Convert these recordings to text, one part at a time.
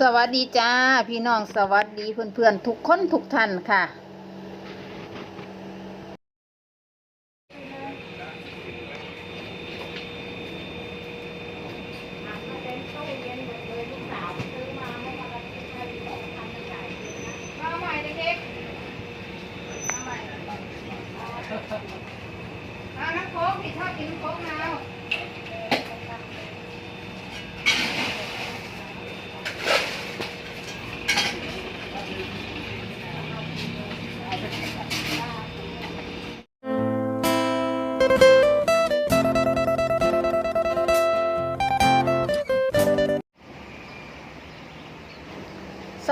สวัสดีจ้า พี่น้องสวัสดีเพื่อนๆ ทุกคนทุกท่านค่ะ มาใหม่เด็กๆมาใหม่เอาน้ำโค้กพี่ชอบกินน้ำโค้กเอ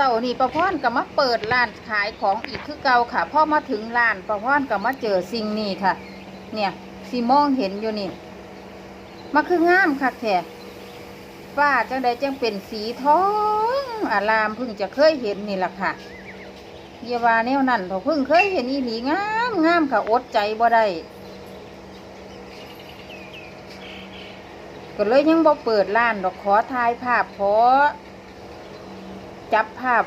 าเสานี้ประพรก็มาเปิดร้านขายของอีกคือเก่าค่ะพอมาถึงร้านประพรก็มาเจอสิ่งนี้ค่ะ เนี่ยสีมองเห็นอยู่นี่มาคืองามค่ะแท้ฟ้าจังใดจังเป็นสีทองอารามเพิ่งจะเคยเห็นนี่แหละค่ะ เยาวาแนวนั่นเราเพิ่งเคยเห็นอีหลีงามงามค่ะอดใจบ่ได้ก็เลยยังบ่เปิดร้านดอกขอถ่ายภาพขอ จับภาพ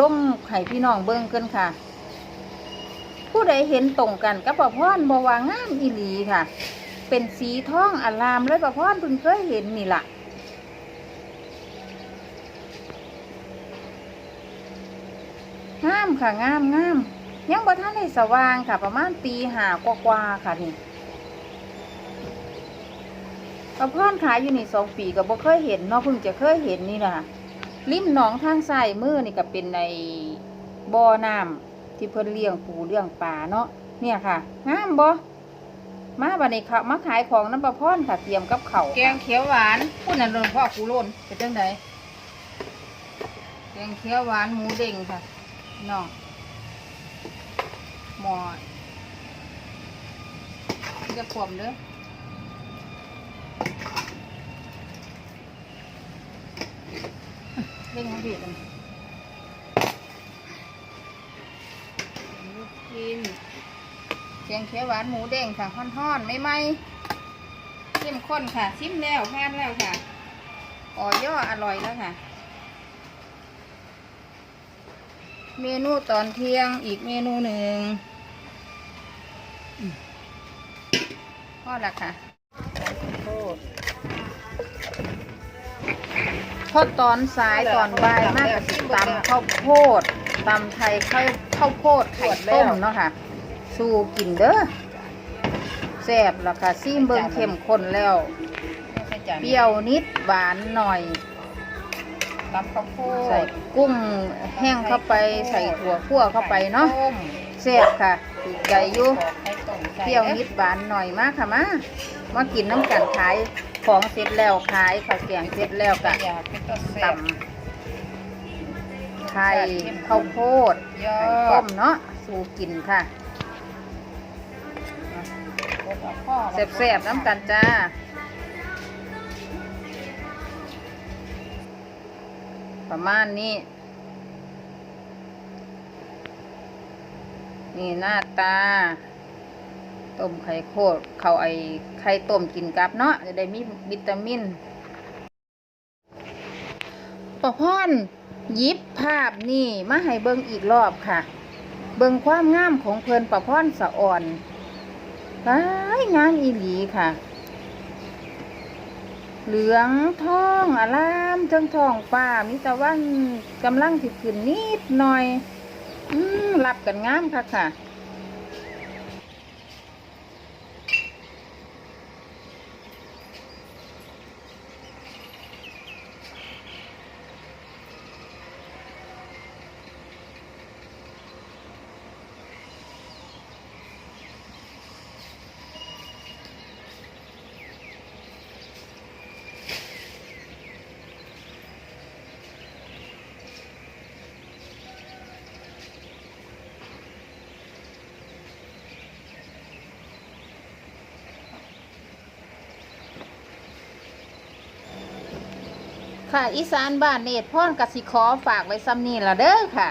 ลงให้พี่น้องเบิ่งกันค่ะ ผู้ใดเห็นตรงกันกับประพรบว่างามอีหลีค่ะ เป็นสีทองอลามเลยประพรเพิ่งเคยเห็นนี่ล่ะงามค่ะงามงามยังบ่ทันได้สว่างค่ะ ประมาณตีหากว่าๆค่ะนี่ประพรขายอยู่นี่สองปีก็บ่เคยเห็นเนาะเพิ่งจะเคยเห็นนี่แหละ ริมหนองทางซ้ายมือนี่ก็เป็นในบ่อน้ำที่เพิ่นเลี้ยงปูเลี้ยงปลาเนาะเนี่ยค่ะงามบ่มาบัดนี้ค่ะมาขายของน้ำปลาพรค่ะเตรียมกับเขาวแกงเขียวหวานพูดนั่นโดนพ่อกูโลนเป็นจังไดแกงเขียวหวานหมูเด้งค่ะน้องหมอจะขวมเด้อ เร่งให้พี่กันลูกกินแกงเขียวหวานหมูเด้งค่ะฮ้อนๆไม่ไหมเข้มข้นค่ะ ชิมแล้วแพนแล้วค่ะอ๋อย่ออร่อยแล้วค่ะ เมนูตอนเที่ยงอีกเมนูหนึ่งอืมพอละค่ะโทษ พอตอนสายตอนบ่ายมากกับสิตำข้าวโพดตำไทยข้าวข้าวโพดไข่ต้มเนาะค่ะสู้กินเด้อแซ่บแล้วค่ะซีมเบิงเข้มข้นแล้วเปรี้ยวนิดหวานหน่อยตำข้าวโพใส่ดกุ้งแห้งเข้าไปใส่ถั่วคั่วเข้าไปเนาะต้มแซ่บค่ะถูกใจอยู่ไข่ต้มใส่เปรี้ยวนิดหวานหน่อยมากค่ะมามากินน้ำกันขาย ของเสร็จแล้วขายข้าวแกงเสร็จแล้วก็อยากเป็นตัวตแซ่บำไข่ข้าวโพดยอไข่ด ต้มเนาะสู่กินค่ะแซ่บๆน้ำกันจ้า ประมาณนี้ นี่หน้าตา ต้มไข่โคตรเขาไอไข่ต้มกินกับเนาะจะได้มีวิตามินปะพรหยิบภาพนี่มาให้เบิ่งอีกรอบค่ะ เบิ่งความงามของเพลินปะพรสะอ่อนว้ายงามอีหลีค่ะ เหลืองทองอารามเทิงทองฟ้ามิตะวันกำลังสิขึ้นนิดหน่อย อืมรับกันงามค่ะค่ะ ค่ะ อีสานบ้านเนตรพ่อนกสิขอฝากไว้ซ้ำนี่ละเด้อค่ะ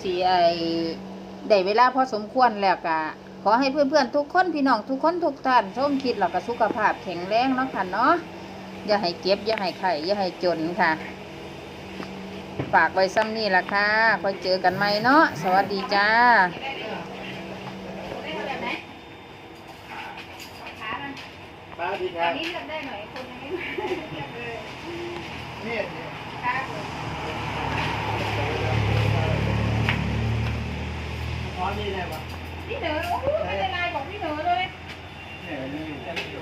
ที่ไอได้เวลาพอสมควรแล้วกะขอให้เพื่อนๆทุกคนพี่น้องทุกคนทุกท่านชมคิดแล้วก็สุขภาพแข็งแรงเนาะค่ะเนาะอย่าให้เก็บอย่าให้ไข่อย่าให้จนค่ะ ฝากไว้ซ้ำนี่ละค่ะคอยเจอกันไหมเนาะสวัสดีจ้าสวัสดีครับ đi này mà tí nữa uống cái này còn tí nữa thôi. Nè như cái đồ